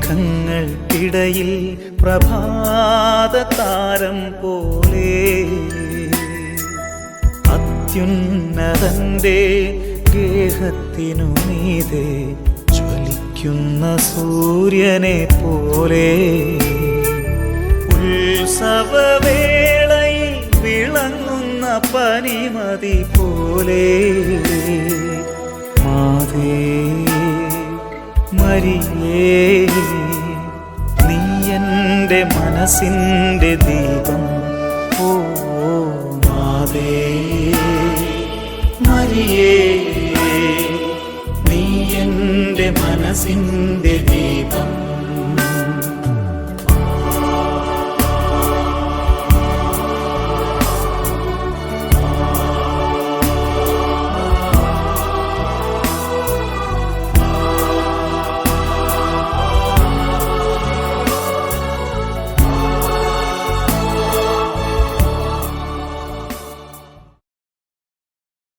മേഘങ്ങൾക്കിടയിൽ പ്രഭാത താരം പോലെ അത്യുന്നതന്റെ ഗേഹത്തിനു മീതെ ജ്വലിക്കുന്ന സൂര്യനെ പോലെ ഉത്സവവേളയിൽ വിളങ്ങുന്ന പനിമതി പോലെ മാതേ മരിയേ നീ എന്റെ മനസ്സിന്റെ ദീപം. ഓ മാതേ മരിയേ. നീ എന്റെ മനസ്സിന്റെ ദീപം.